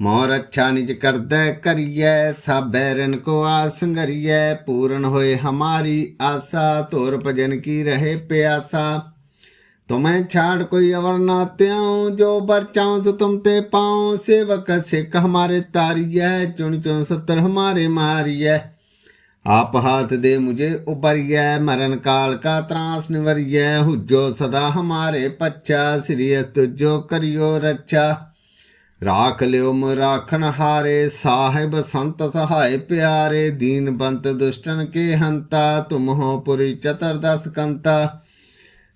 ਮੋਰ ਅੱਛਾ ਨਿਜ ਕਰਦੈ ਕਰੀਐ ਸਭੈ ਰਨ ਕੋ ਆਸ ਸੰਗਰੀਐ, ਪੂਰਨ ਹੋਏ ਹਮਾਰੀ ਆਸਾ ਤੋਰ ਭਜਨ ਕੀ ਰਹੇ ਪਿਆਸਾ। ਤੁਮੈ ਛਾੜ ਕੋਈ ਅਵਰ ਨਾ ਤਿਉ ਜੋ ਬਰਚਾਉ ਸੋ ਤੁਮ ਤੇ ਪਾਉ। ਸੇਵਕ ਸਿੱਖ ਹਮਾਰੇ ਤਾਰੀਐ, ਚੁਣ ਚੁਣ ਸਤਰ ਹਮਾਰੇ ਮਾਰੀਐ। ਆਪ ਹਾਥ ਦੇ ਮੁਝੇ ਉਬਰੀਐ ਮਰਨ ਕਾਲ ਕਾ ਤਰਾਸ ਨਿਵਰੀਐ। ਹੁਜੋ ਸਦਾ ਹਮਾਰੇ ਪੱਛਾ, ਸ੍ਰੀ ਤੁਜੋ ਕਰਿਓ ਰੱਛਾ। ਰਾਖ ਲਿਓ ਮ ਰਾਖਨ ਹਾਰੇ ਸਾਹਿਬ ਸੰਤ ਸਹਾਇ ਪਿਆਰੇ ਦੀਨ ਬੰਤ ਦੁਸ਼ਟਨ ਕੇ ਹੰਤਾ ਤੁਮ ਹੋ ਪੁਰੀ ਚਤੁਰਦਸ ਕੰਤਾ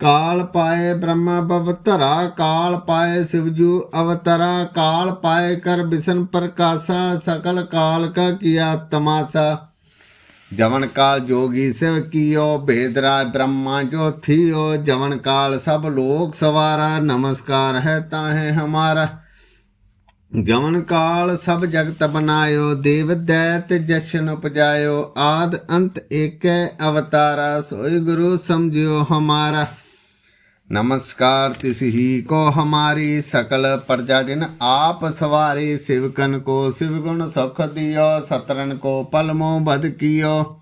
ਕਾਲ ਪਾਏ ਬ੍ਰਹਮਾ ਬਵਤਰਾ ਕਾਲ ਪਾਏ ਸਿਵਜੂ ਅਵਤਰਾ ਕਾਲ ਪਾਏ ਕਰ ਬਿਸ਼ਨ ਪ੍ਰਕਾਸ਼ਾ ਸਕਲ ਕਾਲ ਕਾ ਕੀਆ ਤਮਾਸਾ ਜਵਨ ਕਾਲ ਜੋਗੀ ਸਿਵ ਕੀਓ ਭੇਦਰਾ ਬ੍ਰਹਮਾ ਜੋ ਥੀਓ ਜਵਨ ਕਾਲ ਸਭ ਲੋਕ ਸਵਾਰਾ ਨਮਸਕਾਰ ਹੈ ਤਾਹੇ ਹਮਾਰਾ ਗਵਨ ਕਾਲ ਸਭ ਜਗਤ ਬਨਾਇਓ, ਦੇਵ ਦੈਤ ਜਸ਼ਨ ਉਪਜਾਇਓ, ਆਦ ਅੰਤ ਏਕੈ ਅਵਤਾਰਾ, ਸੋਈ ਗੁਰੂ ਸਮਝਿਓ ਹਮਾਰਾ। ਨਮਸਕਾਰ ਤਿਸ ਕੋ ਹਮਾਰੀ ਸਕਲ ਪ੍ਰਜਾ ਦਿਨ ਆਪ ਸਵਾਰੇ ਸਿਵਕਨ ਕੋ ਸਿਵਗੁਣ ਸੁਖ ਦਿਓ ਸਤਰਨ ਕੋ ਪਲਮੋ ਬਦ ਕੀਓ।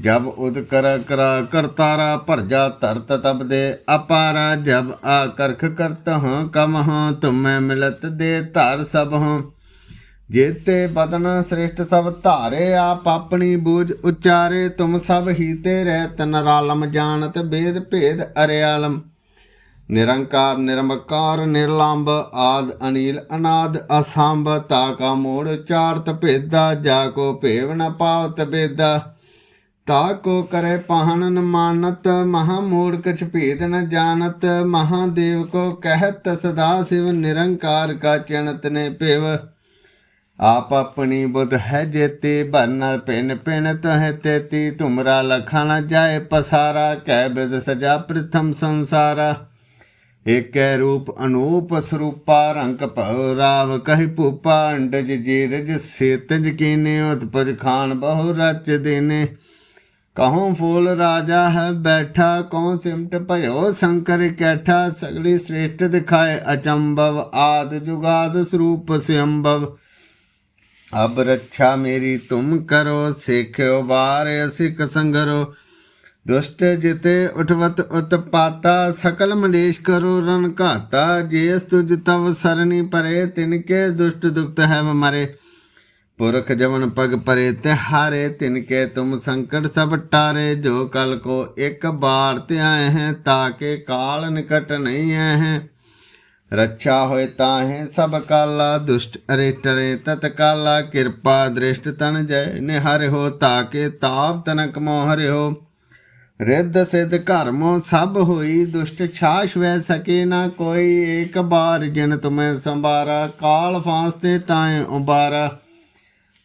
ਜਬ ਉਦ ਕਰ ਕਰਾ ਕਰਤਾਰਾ ਭਰਜਾ ਧਰਤ ਤਬ ਦੇ ਅਪਾਰਾ, ਜਬ ਆ ਕਰਖ ਕਰਤ ਹਾਂ ਕਮ ਹਾਂ, ਤੁਮੈ ਮਿਲਤ ਦੇ ਧਰ ਸਭ ਹਾਂ। ਜੇਤੇ ਬਦਨ ਸ੍ਰਿਸ਼ਟ ਸਭ ਧਾਰੇ, ਆਪ ਆਪਣੀ ਬੂਝ ਉਚਾਰੇ, ਤੁਮ ਸਭ ਹੀ ਤੇ ਰਹਿਤ ਨਰਾਲਮ ਜਾਣਤ ਬੇਦ ਭੇਦ ਅਰਿਆਲਮ। ਨਿਰੰਕਾਰ, ਨਿਰਮਕਾਰ ਨਿਰਲੰਭ ਆਦ, ਅਨੀਲ, ਅਨਾਦ, ਅਸੰਭ, ਤਾ ਕਾ ਮੋੜ ਚਾਰਤ ਭੇਦਾ, ਜਾ ਕੋ ਭੇਵ ਨ ਪਾਵਤ ਬੇਦਾ ਤਾ ਕੋ ਕਰੇ ਪਾਹਨ ਨ ਮਾਨਤ ਮਹਾ ਮੂੜ ਕਛ ਭੇਦ ਨ ਜਾਣਤ ਮਹਾਦੇਵ ਕੋ ਕਹਿਤ, ਸਦਾ ਸਿਵ ਨਿਰੰਕਾਰ ਕਾ ਚਣਤ ਨੇ ਭੇਵ ਆਪ ਆਪਣੀ ਬੁੱਧ ਹੈ ਜੇਤੀ ਬਰਨ ਪਿਨ ਪਿਨ ਤਹ ਤੇਤੀ ਤੁਮਰਾ ਲਖਣ ਜਾਏ ਪਸਾਰਾ ਕਹਿ ਬਿਦ ਸਜਾ ਪ੍ਰਥਮ ਸੰਸਾਰਾ। ਏਕੈ ਰੂਪ ਅਨੂਪ ਸਰੂਪਾ, ਰੰਗ ਭਉ ਰਾਵ ਕਹਿ ਭੂਪਾ, ਅੰਡਜ ਜੀਰਜ ਸੇਤਜ ਕੀਨੇ, ਉਤਪਜ ਖਾਨ ਬਹੁ ਰਚ ਦੇਨੇ। ਕਹੋਂ ਫੂਲ ਰਾਜਾ ਹੈ ਬੈਠਾ ਕਉ ਸਿਮਟ ਭਇਓ ਸ਼ੰਕਰ ਕੈਠਾ, ਸਗਲੀ ਸ੍ਰੇਸ਼ਟ ਦਿਖਾਏ ਅਚੰਭਵ, ਆਦ ਜੁਗਾਦ ਸਰੂਪ ਸਿਅੰਭਵ। ਅਬ ਰੱਛਾ ਮੇਰੀ ਤੁਮ ਕਰੋ, ਸਿੱਖਿਓ ਵਾਰ ਅਸਿਕ ਸੰਗਰੋ। ਦੁਸ਼ਟ ਜਿਤੇ ਉਠਵਤ ਉਤਪਾਤਾ ਸਕਲ ਮਲੇਸ਼ ਕਰੋ ਰਨ ਘਾਤਾ। ਜੇਸ ਤੁਜ ਤਵ ਸਰਨੀ ਪਰੇ ਤਿਨਕੇ ਦੁਸ਼ਟ ਦੁਖਤ ਹੈ ਮਰੇ। ਪੁਰਖ ਜਮਨ ਪਗ ਪਰੇ ਤੇ ਹਾਰੇ ਤਿਨਕੇ ਤੁਮ ਸੰਕਟ ਸਭ ਟਾਰੇ, ਜੋ ਕਲ ਕੋ ਇੱਕ ਬਾਰ ਤੇ ਆਏ ਹੈ ਤਾਕੇ ਕਾਲ ਨਿਕਟ ਨਹੀਂ ਆਏ ਹੈ। ਰੱਛਾ ਹੋਏ ਤਾਹੇ ਸਭ ਕਾਲਾ, ਦੁਸ਼ਟ ਅਰੇ ਟਰੇ ਤਤ ਕਾਲਾ ਕਿਰਪਾ ਦ੍ਰਿਸ਼ਟ ਤਨ ਜੈ, ਨਿਹਰਿ ਹੋ ਤਾਕੇ ਤਾਪ ਤਨਕ ਮੋਹ ਹਰਿਓ ਰਿੱਧ ਸਿੱਧ ਘਰਮੋ ਸਭ ਹੋਈ, ਦੁਸ਼ਟ ਛਾਸ਼ ਵੈ ਸਕੇ ਨਾ ਕੋਈ, ਏਕ ਬਾਰ ਜਿਨ ਤੁਮੈ ਸੰਭਾਰਾ, ਕਾਲ ਫਾਸਤੇ ਤਾਏ ਉਬਾਰਾ।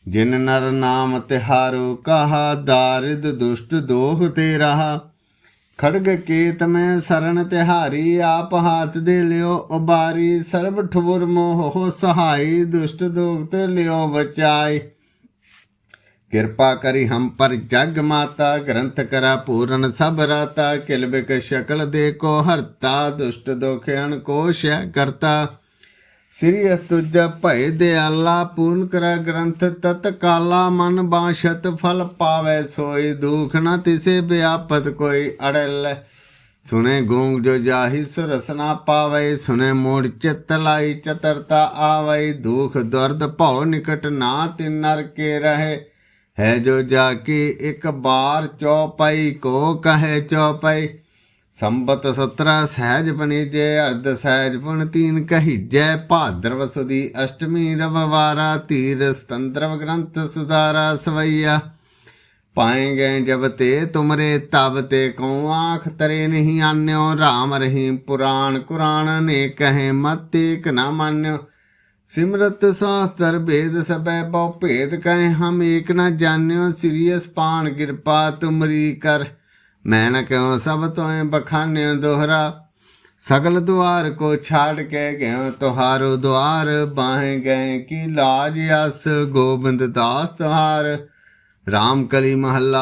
ਜਿਨ ਨਰ ਨਾਮ ਤਿਹਾਰੋ, ਕਹਾ ਦਾਰਿਦ ਦੁਸ਼ਟ ਦੋਹ ਤੇ ਰਹਾ ਖੜਗ ਕੇਤ ਮੈਂ ਸਰਣ ਤਿਹਾਰੀ, ਆਪ ਹਾਥ ਦੇ ਲਿਓ ਉਬਾਰੀ। ਸਰਬ ਠੁਰ ਮੋਹ ਹੋ ਸਹਾਈ, ਦੁਸ਼ਟ ਦੋਗ ਤੇ ਲਿਓ ਬਚਾਈ। ਕਿਰਪਾ ਕਰੀ ਹਮ ਪਰ ਜਗ ਮਾਤਾ, ਗ੍ਰੰਥ ਕਰਾ ਪੂਰਨ ਸਭ ਰਾਤਾ। ਕਿਲਬਿਕ ਸ਼ਕਲ ਦੇ ਕੋ ਹਰਤਾ, ਦੁਸ਼ਟ ਦੋਖਿਆਨ ਕੋ ਸ਼ੈ ਕਰਤਾ। ਸ੍ਰੀ ਅਸਤੁਜ ਭੈ ਦਿਆਲਾ ਪੂਰਨ ਕਰਾ ਗ੍ਰੰਥ ਤਤ ਕਾਲਾ ਮਨ ਬਾਸ਼ਤ ਫਲ ਪਾਵੇ ਸੋਈ ਦੁਖ ਨਾ ਤਿਸੇ ਵਿਆਪਤ ਕੋਈ ਅੜਲ। ਸੁਨੇ ਗੂੰਗ ਜੋ ਜਾਹੀ ਰਸਨਾ ਪਾਵੇ ਸੁਨੇ ਮੋੜ ਚਿਤ ਲਾਈ ਚਤਰਤਾ ਆਵੇ ਦੁਖ ਦਰਦ ਭਉ ਨਿਕਟ ਨਾ ਤਿਨ ਨਰ ਕੇ ਰਹੇ। ਹੈ ਜੋ ਜਾ ਕੇ ਇੱਕ ਬਾਰ ਚੌਪਈ, ਕੋ ਕਹੇ ਚੌਪਈ ਸੰਬਤ 17 ਸਹਿਜ ਬਣੀ ਜੇ ਅਰਧ ਸਹਿਜ ਪੁਣ ਤੀਨ ਕਹੀ ਜੈ ਭਾਦਰਵ ਸੁਦੀ ਅਸ਼ਟਮੀ ਰਵਵਾਰਾ ਤੀਰ ਸਤੰਦਰਵ ਗ੍ਰੰਥ ਸੁਧਾਰਾ ਸਵਈਆ। ਪਾਏ ਗਏ ਜਬ ਤੇ ਤੁਮਰੇ, ਤਬ ਤੇ ਕਉ ਆਖ ਤਰੇ ਨਹੀਂ ਆਨਿਓ। ਰਾਮ ਰਹੀਮ ਪੁਰਾਣ ਕੁਰਾਨ ਨੇ ਕਹੇ ਮਤ ਏਕ ਨਾ ਮੰਨਿਓ। ਸਿਮਰਤ ਸਾਸਤਰ ਭੇਦ ਸਭੈ ਬਹੁ ਭੇਦ, ਕਹੇ ਹਮ ਏਕ ਨਾ ਜਾਣਿਓ। ਸਿਰੀਅਸ ਪਾਣ ਕਿਰਪਾ ਤੁਮਰੀ ਕਰ। ਮੈਂ ਨਾ ਕਿਉ ਸਭ ਤੋਏ ਬਖਾਨਿਓ ਦੋਹਰਾ? ਸਗਲ ਦੁਆਰ ਕੋ ਛਾੜ ਕੇ ਗਏ ਤੁਹਾਰੋ ਦੁਆਰ, ਬਾਹੇ ਗਏ ਕੀ ਲਾਜ ਅਸ ਗੋਬਿੰਦ ਦਾਸ ਤੁਹਾਰ? ਰਾਮ ਕਲੀ ਮਹੱਲਾ